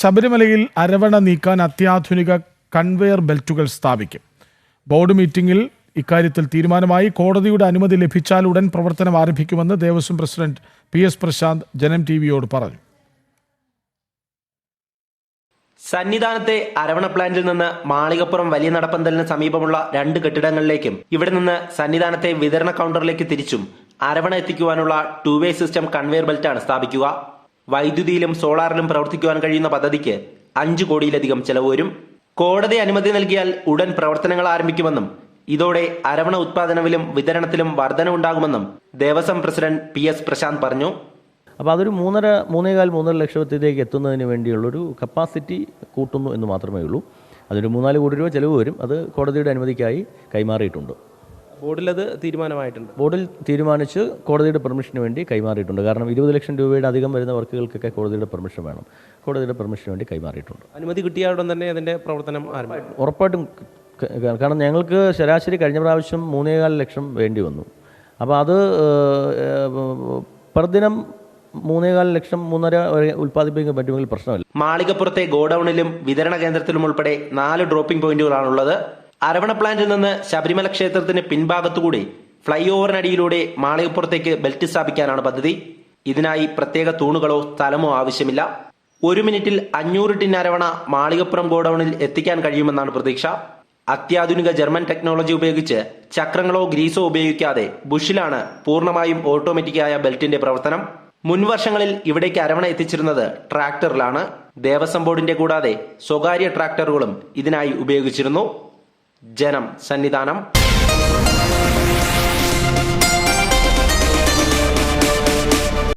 ശബരിമലയിൽ അരവണ നീക്കാൻ അത്യാധുനിക കൺവെയർ ബെൽറ്റുകൾ സ്ഥാപിക്കും. ബോർഡ് മീറ്റിംഗിൽ ഇക്കാര്യത്തിൽ തീരുമാനമായി കോടതിയുടെ അനുമതി ലഭിച്ചാൽ ഉടൻ പ്രവർത്തനം ആരംഭിക്കുമെന്ന് Devaswom president P S Prashanth Janam T വിയോട് പറഞ്ഞു. സന്നിധാനത്തെ അരവണ പ്ലാന്റിൽ നിന്ന് മാളികപ്പുറം വലിയ നടപ്പന്തലിന് സമീപമുള്ള രണ്ട് കെട്ടിടങ്ങളിലേക്കും ഇവിടെ നിന്ന് സന്നിധാനത്തെ വിതരണ കൗണ്ടറിലേക്ക് തിരിച്ചും അരവണ എത്തിക്കുവാനുള്ള ടു വേ സിസ്റ്റം കൺവെയർ ബെൽറ്റാണ് സ്ഥാപിക്കുക. വൈദ്യുതിയിലും സോളാറിലും പ്രവർത്തിക്കുവാൻ കഴിയുന്ന പദ്ധതിക്ക് അഞ്ചു കോടിയിലധികം ചെലവ് വരും. കോടതി അനുമതി നൽകിയാൽ ഉടൻ പ്രവർത്തനങ്ങൾ ആരംഭിക്കുമെന്നും ഇതോടെ അരവണ ഉത്പാദനവിലും വിതരണത്തിലും വർധന ഉണ്ടാകുമെന്നും Devaswom president P S Prashanth പറഞ്ഞു. അപ്പോൾ അതൊരു മൂന്നര മൂന്നേകാൽ മൂന്നര ലക്ഷത്തിലേക്ക് എത്തുന്നതിന് വേണ്ടിയുള്ളൊരു കപ്പാസിറ്റി കൂട്ടുന്നു എന്ന് മാത്രമേ ഉള്ളൂ. അതൊരു മൂന്നാൽ കോടി രൂപ ചിലവ് വരും. അത് കോടതിയുടെ അനുമതിക്കായി കൈമാറിയിട്ടുണ്ട്. ബോർഡിലത് തീരുമാനമായിട്ടുണ്ട്. ബോർഡിൽ തീരുമാനിച്ച് കോടതിയുടെ പെർമിഷന് വേണ്ടി കൈമാറിയിട്ടുണ്ട്. കാരണം ഇരുപത് ലക്ഷം രൂപയുടെ അധികം വരുന്ന വർക്കുകൾക്കൊക്കെ കോടതിയുടെ പെർമിഷൻ വേണം. കോടതിയുടെ പെർമിഷന് വേണ്ടി കൈമാറിയിട്ടുണ്ട്. അനുമതി കിട്ടിയ ഉടൻ തന്നെ അതിന്റെ പ്രവർത്തനം ആരംഭിക്കും. ഉറപ്പായിട്ടും കാരണം ഞങ്ങൾക്ക് ശരാശരി കഴിഞ്ഞ പ്രാവശ്യം മൂന്നേകാൽ ലക്ഷം വേണ്ടി വന്നു. അപ്പോൾ അത് പ്രതിദിനം മൂന്നേകാൽ ലക്ഷം മൂന്നര വരെ ഉൽപ്പാദിപ്പിക്കാൻ പറ്റുമെങ്കിൽ പ്രശ്നമില്ല. മാളികപ്പുറത്തെ ഗോഡൌണിലും വിതരണ കേന്ദ്രത്തിലും ഉൾപ്പെടെ നാല് ഡ്രോപ്പിംഗ് പോയിന്റുകളാണുള്ളത്. അരവണ പ്ലാന്റിൽ നിന്ന് ശബരിമല ക്ഷേത്രത്തിന് പിൻഭാഗത്തുകൂടി ഫ്ലൈ ഓവറിനടിയിലൂടെ മാളികപ്പുറത്തേക്ക് ബെൽറ്റ് സ്ഥാപിക്കാനാണ് പദ്ധതി. ഇതിനായി പ്രത്യേക തൂണുകളോ സ്ഥലമോ ആവശ്യമില്ല. ഒരു മിനിറ്റിൽ അഞ്ഞൂറ് ടിൻ അരവണ മാളികപ്പുറം ഗോഡൌണിൽ എത്തിക്കാൻ കഴിയുമെന്നാണ് പ്രതീക്ഷ. അത്യാധുനിക ജർമ്മൻ ടെക്നോളജി ഉപയോഗിച്ച് ചക്രങ്ങളോ ഗ്രീസോ ഉപയോഗിക്കാതെ ബുഷിലാണ് പൂർണമായും ഓട്ടോമാറ്റിക്കായ ബെൽറ്റിന്റെ പ്രവർത്തനം. മുൻവർഷങ്ങളിൽ ഇവിടേക്ക് അരവണ എത്തിച്ചിരുന്നത് ട്രാക്ടറിലാണ് ദേവസ്വം ബോർഡിന്റെ കൂടാതെ സ്വകാര്യ ട്രാക്ടറുകളും ഇതിനായി ഉപയോഗിച്ചിരുന്നു. ജനം സന്നിധാനം